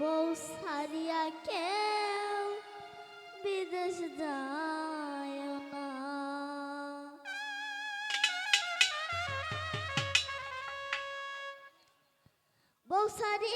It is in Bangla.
বউ সারিয়া কেউ বিদেশ যায় না। বউ সারি